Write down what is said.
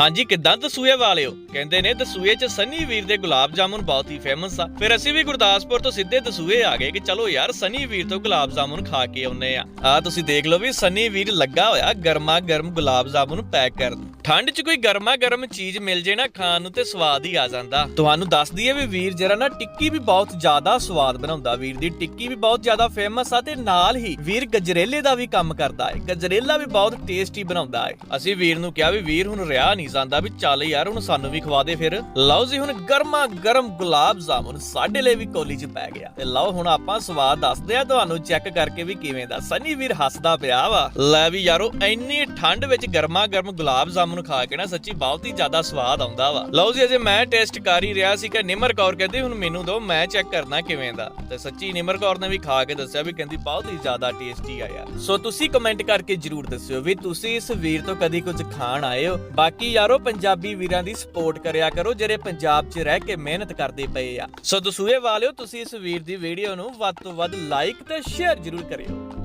ਹਾਂਜੀ, ਕਿਦਾਂ ਦਸੂਏ ਵਾਲਿਓ ਕਹਿੰਦੇ ਨੇ ਦਸੂਏ 'ਚ ਸਨੀ ਵੀਰ ਦੇ ਗੁਲਾਬ ਜਾਮੁਨ ਬਹੁਤ ਹੀ ਫੇਮਸ ਆ। ਫਿਰ ਅਸੀਂ ਵੀ ਗੁਰਦਾਸਪੁਰ ਤੋਂ ਸਿੱਧੇ ਦਸੂਏ ਆ ਗਏ ਕਿ ਚਲੋ ਯਾਰ, ਸਨੀ ਵੀਰ ਤੋਂ ਗੁਲਾਬ ਜਾਮੁਨ ਖਾ ਕੇ ਆਉਨੇ ਆ। ਆ ਤੁਸੀਂ ਦੇਖ ਲਓ ਵੀ ਸਨੀ ਵੀਰ ਲੱਗਾ ਹੋਇਆ ਗਰਮਾ ਗਰਮ ਗੁਲਾਬ ਜਾਮੁਨ ਪੈਕ ਕਰਨ। ਠੰਡ 'ਚ ਕੋਈ ਗਰਮਾ ਗਰਮ ਚੀਜ਼ ਮਿਲ ਜੇ ਨਾ, ਖਾਣ ਨੂੰ ਤੇ ਸਵਾਦ ਹੀ ਆ ਜਾਂਦਾ। ਤੁਹਾਨੂੰ ਦੱਸ ਦਈਏ ਵੀ ਵੀਰ ਜਰਾ ਨਾ ਟਿੱਕੀ ਵੀ ਬਹੁਤ ਜ਼ਿਆਦਾ ਸਵਾਦ ਬਣਾਉਂਦਾ। ਵੀਰ ਦੀ ਟਿੱਕੀ ਵੀ ਬਹੁਤ ਜ਼ਿਆਦਾ ਫੇਮਸ ਆ ਤੇ ਨਾਲ ਹੀ ਵੀਰ ਗਜਰੇਲੇ ਦਾ ਵੀ ਕੰਮ ਕਰਦਾ ਹੈ ਗਜਰੇਲਾ ਵੀ ਬਹੁਤ ਟੇਸਟੀ ਬਣਾਉਂਦਾ ਹੈ ਅਸੀਂ ਵੀਰ ਨੂੰ ਕਿਹਾ ਵੀ ਵੀਰ ਹੁਣ ਰਿਹਾ ਨਹੀਂ ਜਾਂਦਾ ਵੀ ਚੱਲ ਯਾਰ, ਹੁਣ ਸਾਨੂੰ ਵੀ ਖਵਾ ਦੇ ਫਿਰ। ਲਓ ਜੀ, ਹੁਣ ਗਰਮਾ ਗਰਮ ਗੁਲਾਬ ਜਾਮੁਨ ਸਾਡੇ ਲਈ ਵੀ ਕੋਲੀ 'ਚ ਪੈ ਗਿਆ। ਤੇ ਲਓ, ਹੁਣ ਆਪਾਂ ਸਵਾਦ ਦੱਸਦੇ ਆ, ਤੁਹਾਨੂੰ ਚੈੱਕ ਕਰਕੇ ਵੀ ਕਿਵੇਂ ਦਾ। ਸਨੀ ਵੀਰ ਹੱਸਦਾ ਪਿਆ ਵਾ। ਲੈ ਵੀ ਯਾਰੋ, ਇੰਨੀ ਠੰਡ ਵਿੱਚ ਗਰਮਾ ਗਰਮ ਗੁਲਾਬ ਜਾਮੁਨ ਖਾ ਕੇ ਨਾ ਸੱਚੀ ਬਹੁਤ ਹੀ ਜ਼ਿਆਦਾ ਸਵਾਦ ਆਉਂਦਾ ਵਾ। ਲਓ ਜੀ, ਅਜੇ ਮੈਂ ਟੈਸਟ ਕਰ ਹੀ ਰਿਹਾ ਸੀ ਕਿ ਨਿਮਰ ਕੌਰ ਕਹਿੰਦੀ, ਹੁਣ ਮੈਨੂੰ ਦੋ, ਮੈਂ ਚੈੱਕ ਕਰਨਾ ਕਿਵੇਂ ਦਾ? ਤੇ ਸੱਚੀ ਨਿਮਰ ਕੌਰ ਨੇ ਵੀ ਖਾ ਕੇ ਦੱਸਿਆ ਵੀ ਕਹਿੰਦੀ, ਬਹੁਤ ਹੀ ਜ਼ਿਆਦਾ ਟੇਸਟੀ ਆ ਯਾਰ। ਸੋ ਤੁਸੀਂ ਕਮੈਂਟ ਕਰਕੇ ਜਰੂਰ ਦੱਸਿਓ ਵੀ ਤੁਸੀਂ ਇਸ ਵੀਰ ਤੋਂ ਕਦੀ ਕੁਝ ਖਾਣ ਆਏ ਹੋ। ਬਾਕੀ ਯਾਰੋ ਪੰਜਾਬੀ ਵੀਰਾਂ ਦੀ ਸਪੋਰਟ ਕਰਿਆ ਕਰੋ, ਜਿਹੜੇ ਪੰਜਾਬ 'ਚ ਰਹਿ ਕੇ ਮਿਹਨਤ ਕਰਦੇ ਪਏ ਆ। ਸੋ ਦਸੂਏ ਵਾਲਿਓ, ਤੁਸੀਂ ਇਸ ਵੀਰ ਦੀ ਵੀਡੀਓ ਨੂੰ ਵੱਧ ਤੋਂ ਵੱਧ ਲਾਈਕ ਤੇ ਸ਼ੇਅਰ ਜਰੂਰ ਕਰਿਓ।